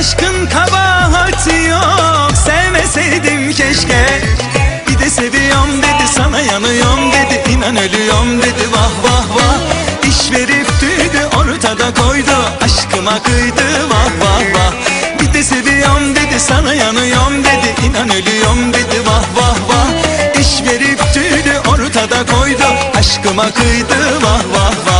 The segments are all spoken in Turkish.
Aşkın kabahati yok. Sevmeseydim keşke. Bir de seviyorum dedi sana yanıyorum dedi. İnan ölüyorum dedi vah vah vah. İş verip tüydü ortada koydu. Aşkıma kıydı vah vah vah. Bir de seviyorum dedi sana yanıyorum dedi. İnan ölüyorum dedi vah vah vah. İş verip tüydü ortada koydu. Aşkıma kıydı vah vah vah.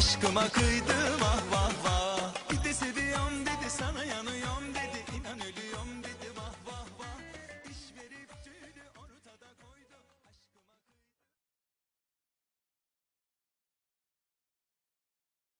Aşkıma kıydım ah